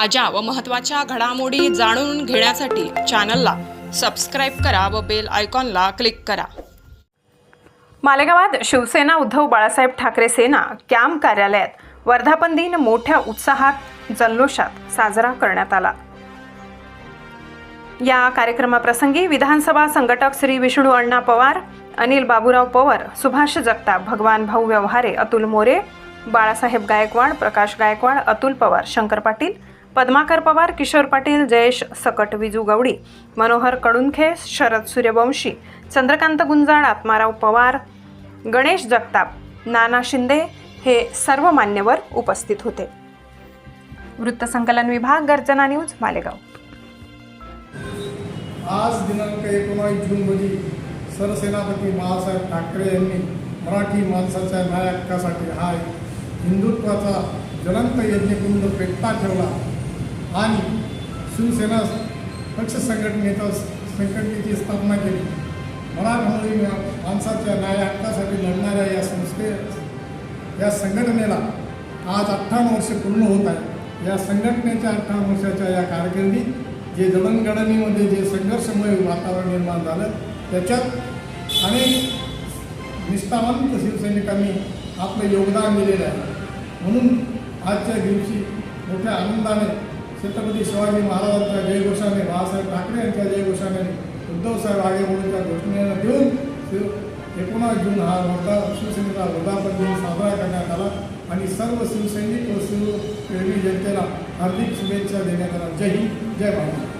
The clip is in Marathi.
ताज्या व महत्त्वाच्या घडामोडी जाणून घेण्यासाठी चॅनलला सबस्क्राईब करा व बेल आयकॉनला क्लिक करा. मालेगावात शिवसेना उद्धव बाळासाहेब ठाकरे सेना कॅम्प कार्यालयात वर्धापन दिन मोठ्या उत्साहात जल्लोषात साजरा करण्यात आला. या कार्यक्रमाप्रसंगी विधानसभा संघटक श्री विष्णू अण्णा पवार अनिल बाबूराव पवार सुभाष जगताप भगवान भाऊ व्यवहारे अतुल मोरे बाळासाहेब गायकवाड प्रकाश गायकवाड अतुल पवार शंकर पाटील पद्माकर पवार किशोर पाटील जयेश सकट विजू गवडी मनोहर कडुनखे शरद सूर्यवंशी चंद्रकांत गुंजाळ आत्माराव पवार गणेश जगताप नाना शिंदे हे सर्व मान्यवर उपस्थित होते. वृत्तसंकलन विभाग गर्जना न्यूज मालेगाव. आज दिनांक एकोणावीस जून रोजी सरसेनापती बाळासाहेब ठाकरे यांनी मराठी माणसाच्या न्याय हक्कासाठी हा एक हिंदुत्वाचा ज्वलंत यज्ञकुंड पेटता ठेवला. आणि शिवसेना पक्ष संघटनेचा संघटनेची स्थापना केली. मराठमोळी माणसाच्या न्याय हक्कासाठी लढणाऱ्या या संस्थे या संघटनेला आज अठ्ठावन्न वर्ष पूर्ण होत आहे. या संघटनेच्या अठ्ठावन्न वर्षाच्या या कारकिर्दीत जे जडणघडणीमध्ये जे संघर्षमय वातावरण निर्माण झालं त्याच्यात अनेक निष्ठावंत शिवसैनिकांनी आपलं योगदान दिलेलं आहे. म्हणून आजच्या दिवशी मोठ्या आनंदाने छत्रपती शिवाजी महाराजांच्या जयघोषाने बाळासाहेब ठाकरे यांच्या जयघोषाने उद्धवसाहेब आगेमोडीच्या घोषणेनं देऊन घेऊन एकोणास जून हा वर्धा शिवसेनेचा वर्धापन दिन साजरा करण्यात आला. आणि सर्व शिवसैनिक व शिवप्रेमी जनतेला हार्दिक शुभेच्छा देण्यात आला जय हिंद जय भारत.